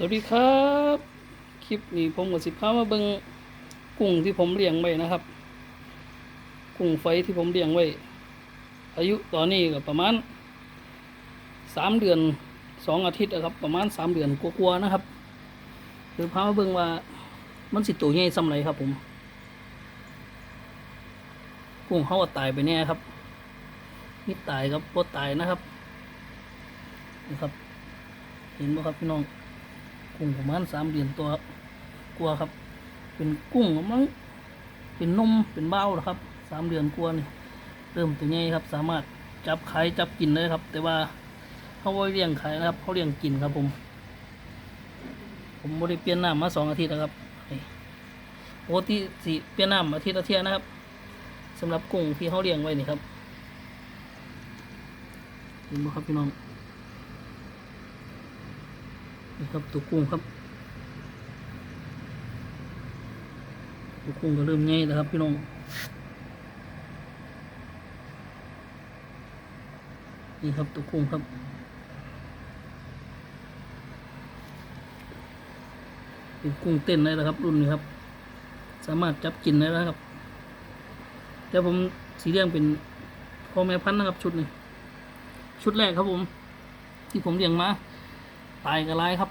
สวัสดีครับ คลิปนี้ผมกับสิพามาเบิงกุ้งที่ผมเลี้ยงไว้นะครับ กุ้งไฟที่ผมเลี้ยงไว้ อายุตอนนี้ก็ประมาณสามเดือนสองอาทิตย์นะครับ ประมาณสามเดือนกว่าๆนะครับคือพามาเบิงว่ามันสิตัวใหญ่สำไรครับผม กุ้งเขาตายไปแน่ครับนี่ตายครับปดตายนะครับนี่ครับ เห็นไหมครับพี่น้อง กุ้งประมาณสามเดือนตัวกลัวครับ เป็นกุ้งมั้งเป็นนมเป็นเบ้าหรอครับสามเดือนกลัวนี่เริ่มตัวใหญ่ครับ สามารถจับขายจับกินเลยครับ แต่ว่าเขาไว้เลี้ยงขายนะครับเขาเลี้ยงกินครับผม ผมบริเปลี่ยนน้ำมาสองอาทิตย์แล้วครับนี่ปกติสิเปลี่ยนน้ำอาทิตย์ละเที่ยนะครับสำหรับกุ้งที่เขาเลี้ยงไว้นี่ครับเห็นไหมครับพี่น้อง นี่ครับตัวกุ้งครับตัวกุ้งก็เริ่มใหญ่แล้วครับพี่น้องนี่ครับตัวกุ้งครับเป็นกุ้งเต้นได้แล้วครับ รุ่นนี้ครับ สามารถจับกินได้แล้วครับ แต่ผมสีเลี้ยงเป็นพ่อแม่พันธุ์นะครับชุดนี้ชุดแรกครับผม ที่ผมเลี้ยงมา ตายกระไรครับ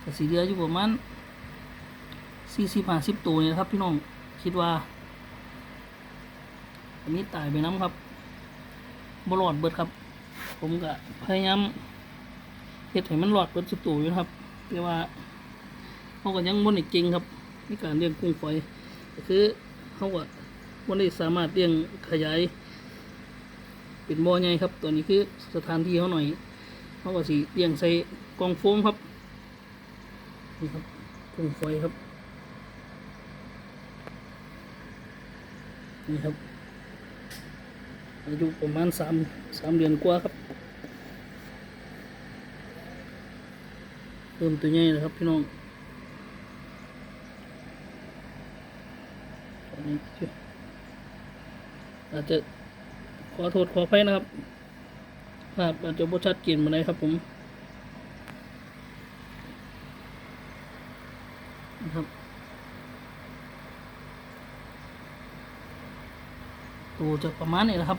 แต่สีเหลืออยู่ประมาณสี่สิบห้าสิบตัวเนี่ยครับพี่น้องคิดว่า อันนี้ตายไปน้ำครับบรอดเบิดครับ ผมก็พยายามเฮ็ดให้มันหลอดเบิดสุดตัวอยู่นะครับแต่ว่าเขาก็ยังบนอีกจริงครับในการเลี้ยงกุ้งฝอยก็คือเขาก็วันนี้สามารถเลี้ยงขยายเป็นบ่อใหญ่ครับ ตัวนี้คือสถานที่เขาหน่อย เขาก็สีเลี้ยงใส่กองโฟมครับนี่ครับกุ้งฝอยครับนี่ครับอายุประมาณสามสามเดือนกว่าครับเริ่มตัวใหญ่แล้วครับพี่น้องอันนี้อาจจะขอโทษขออภัยนะครับ ภาพอาจจะบ่ชัดเจนมาเลยครับผมนะครับตัวจะประมาณนี้นะครับ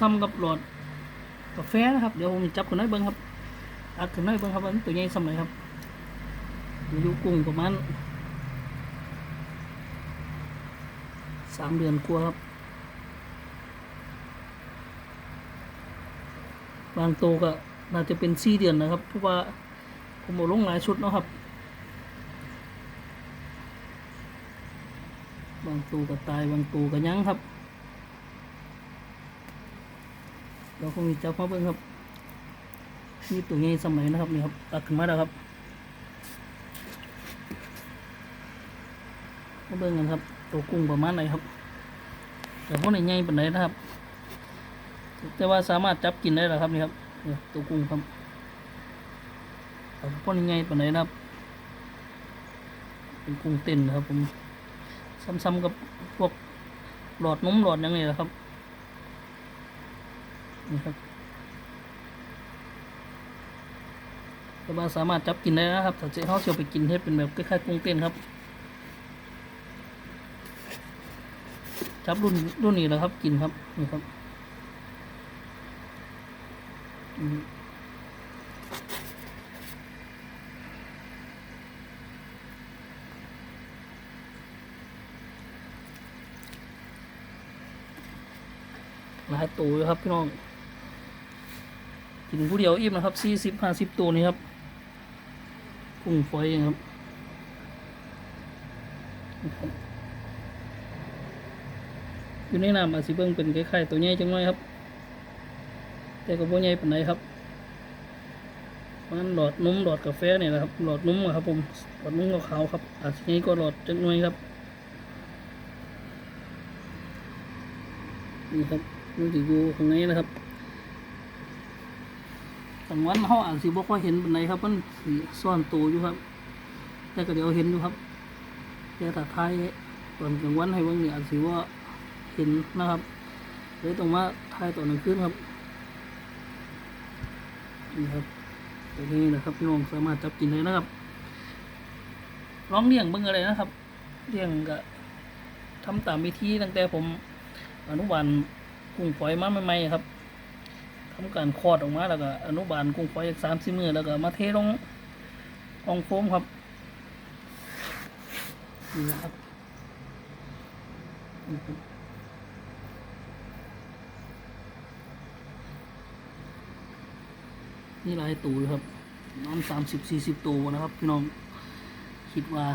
ซ้ำๆกับหลอดกาแฟนะครับ เดี๋ยวผมจับคนน้อยเบิ้งครับอัดคนน้อยเบิ้งครับมันตัวใหญ่ซ้ำไหนครับอายุกุ้งประมาณสามเดือนกว่าครับ บางตัวก็น่าจะเป็นสี่เดือนนะครับ เพราะว่าผมเอาลงหลายชุดเนาะครับ บางตัวก็ตายบางตัวก็ยั้งครับ เราคงมีจับมาเบิ่งครับนี่ตัวใหญ่สมัยนะครับนี่ครับตักขึ้นมาแล้วครับมาเบิ่งกันครับ ตัวกุ้งประมาณไหนครับแต่พวกนี้ใหญ่ปานไหนนะครับ แต่ว่าสามารถจับกินได้แล้วครับนี่ครับตัวกุ้งครับเอาพวกนี้ไงปานไหนนะครับ เป็นกุ้งเต้นนะครับ ผมซ้ำๆกับพวกหลอดนมหลอดย่างนี้แหละครับ นี่ครับแต่ว่าสามารถจับกินได้นะครับถ้าเจ๊เขาเชียวไปกินเฮ็ดเป็นแบบคล้ายๆกุ้งเต้นครับ จับรุ่นรุ่นนี้แหละครับ กินครับ นี่ครับ อืม หลายตัวครับพี่น้อง กินผู้เดียวอิ่มนะครับสี่สิบห้าสิบตัวนี่ครับกุ้งฝอยครับนะครับอยู่ในน้ำอาจสิเบิ่งเป็นคล้ายๆตัวใหญ่จังเลยครับ แต่ก็บ่ใหญ่ปานใดครับมันหลอดนุ่มหลอดกาแฟเนี่ยนะครับ หลอดนมอะครับผมหลอดนุ่มขาวครับอาจจะใหญ่ก็หลอดจักหน่อยครับนี่ครับมันจะอยู่ข้างในนะครับกลางวันเขาอาจสิบ่ค่อยเห็นปานใดครับมันสิซ่อนตัวอยู่ครับ แต่ก็เดี๋ยวเห็นอยู่ครับแต่ถ้าทายตอนกลางวันให้เบิ่งนี่อาจสิว่าเห็นนะครับเลยต้องมาทายตอนกลางคืนครับ นี่ครับตัวนี้นะครับพี่น้องสามารถจับกินได้นะครับลองเลี้ยงเบิ่งอะไรนะครับเลี้ยงก็ทำตามวิธีตั้งแต่ผมอนุบาลกุ้งฝอยมาใหม่ๆครับทำการคลอดออกมาแล้วก็อนุบาลกุ้งฝอยอีกสามสิบมือแล้วก็มาเทลงองโฟมครับนี่นะครับ นี่หลายตู่ครับน้ำสามสิบสี่สิบตัวนะครับ พี่น้องคิดว่า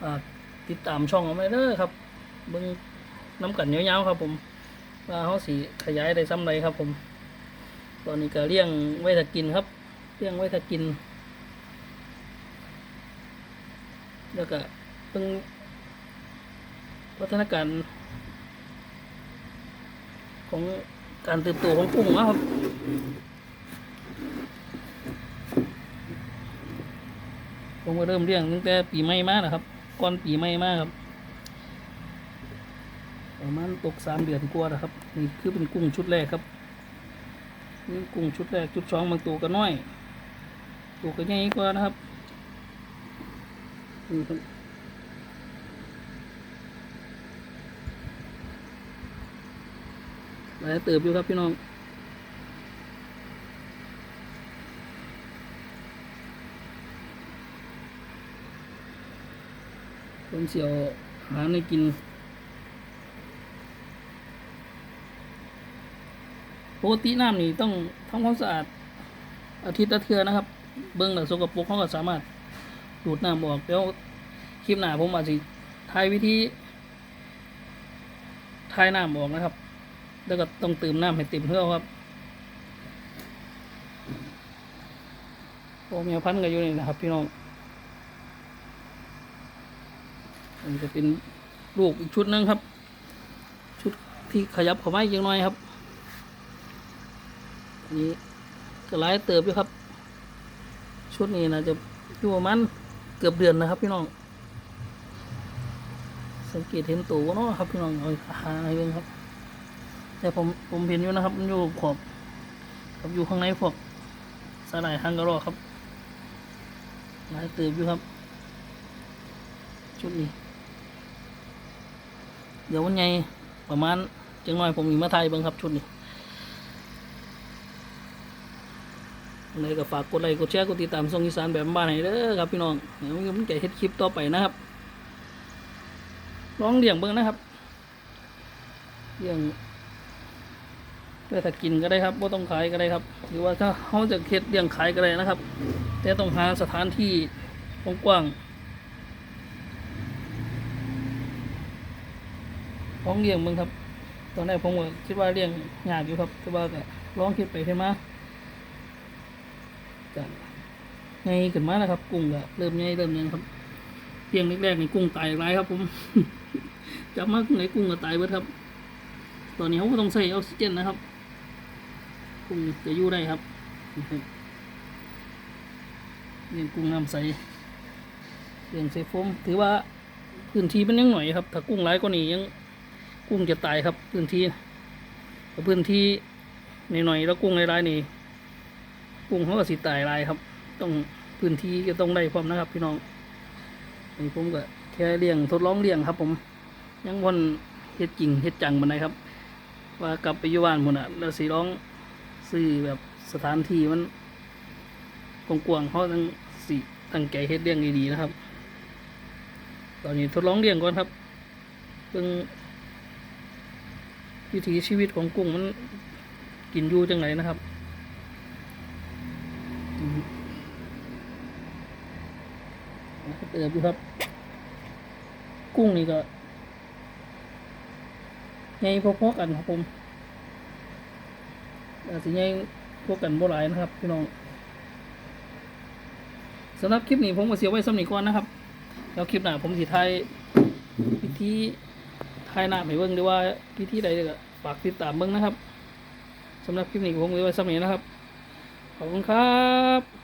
ฝากติดตามช่องเอาไว้เด้อครับเบิ่งน้ำกันยาวๆครับ ผมว่าเขาสีขยายได้ซ้ำไรครับ ผม ตอนนี้ก็เลี้ยงไว้ถ้ากินครับเลี้ยงไว้ถ้ากิน แล้วก็เพิ่งวัฒนาการ ของการเติบโตของกุ้งนะครับผมก็เริ่มเลี้ยงตั้งแต่ปีใหม่มานะครับก่อนปีใหม่มาครับประมาณตกสามเดือนกว่านะครับนี่คือเป็นกุ้งชุดแรกครับนี่กุ้งชุดแรกชุดสองบางตัวก็น้อยตัวก็ใหญ่กว่านะครับ นี่ครับหลายเติบอยู่ครับพี่น้องผมเสียวหาในกินปกติน้ำนี่ต้องทำความสะอาดอาทิตย์ละเทือนะครับ เบิ้งหลักสกปรกเขาก็สามารถ ดูดน้ำออกแล้วคลิปหน้าผมอาจจะทายวิธีทายน้ำออกนะครับ แล้วก็ต้องเติมน้ำให้เต็มเพื่อครับโอ้เมียพันกันอยู่นี่นะครับ พี่น้องอันนี้จะเป็นลูกอีกชุดหนึงครับ ชุดที่ขยับเข้ามาอีกน้อยครับนนี้ก็หลายเติบอยู่ครับ ชุดนี้นะจะอยู่ประมาณ เกือบเดือนนะครับ พี่น้อง สังเกตเห็นตัวเนาะครับ พี่น้องเอาหาอะไรเองครับ แต่ผมผมเห็นอยู่นะครับ มันอยู่ขอบกับอยู่ข้างในพวกสาหร่ายฮังการอครับหลายเติบอยู่ครับ ชุดนี้ เดี๋ยววันไงประมาณจังหน่อยผมมีมาไทยบิ่งครับชุดนี้ ยังไงก็ฝากกดไลค์กดแชร์กดติดตามส่งอีสานแบบบ้านให้เด้อครับพี่น้องเดี๋ยวผมจะเฮ็ดคลิปต่อไปนะครับลองเลี้ยงเบิ่งนะครับเลี้ยงเพื่อถ้ากินก็ได้ครับว่าต้องขายก็ได้ครับ หรือว่าถ้าเขาจะเฮ็ดเลี้ยงขายก็ได้นะครับ แต่ต้องหาสถานที่กว้างๆลองเลี้ยงมึงครับ ตอนแรกผมก็คิดว่าเลี้ยงยากอยู่ครับแต่ว่าก็ลองคิดไปขึ้นมาก็ไงขึ้นมาแล้วครับ กุ้งก็เริ่มใหญ่เริ่มยังครับเพียงแรกๆในกุ้งตายหลายครับ ผมจับมาไหนกุ้งก็ตายเบิดครับ ตอนนี้เขาก็ต้องใส่ออกซิเจนนะครับ กุ้งจะอยู่ได้ครับนี่ครับเลี้ยงกุ้งน้ำใสเลี้ยงใส่โฟมถือว่าพื้นที่มันยังหน่อยครับ ถ้ากุ้งหลายกว่านี้ยังกุ้งจะตายครับ พื้นที่ถ้าพื้นที่หน่อยๆแล้วกุ้งหลายๆนี่ กุ้งเขาก็สิตายลายครับ ต้องพื้นที่ก็ต้องได้พร้อมนะครับ พี่น้องนนี้ผมก็แค่เลี้ยงทดลองเลี้ยงครับ ผม ยังวันเฮ็ดจริงเฮ็ดจังบันไดครับ ว่ากลับไปอยู่บ้านหมดอะแล้วสิร้องซื้อแบบสถานที่มันกว้างๆเขาตั้งสิตั้งใจเฮ็ดเลี้ยงดีๆนะครับ ตอนนี้ทดลองเลี้ยงก่อนครับเพิ่งวิถีชีวิตของกุ้งมันกินอยู่จังไหนนะครับอืม เติบอยู่ครับ กุ้งนี่ก็ใหญ่พอๆกันครับผมอาจจะใหญ่พวกกันบ่หลายนะครับพี่น้องสำหรับคลิปนี้ผมก็เสียไว้สำนีก่อนนะครับ แล้วคลิปหน้าผมสิไทยวิธีไทยหน้าไปเบิ่งด้วยว่าวิธีใดก็ฝากติดตามเบิ่งนะครับสำหรับคลิปนี้ผมก็ไว้สำนีนะครับ ขอบคุณครับ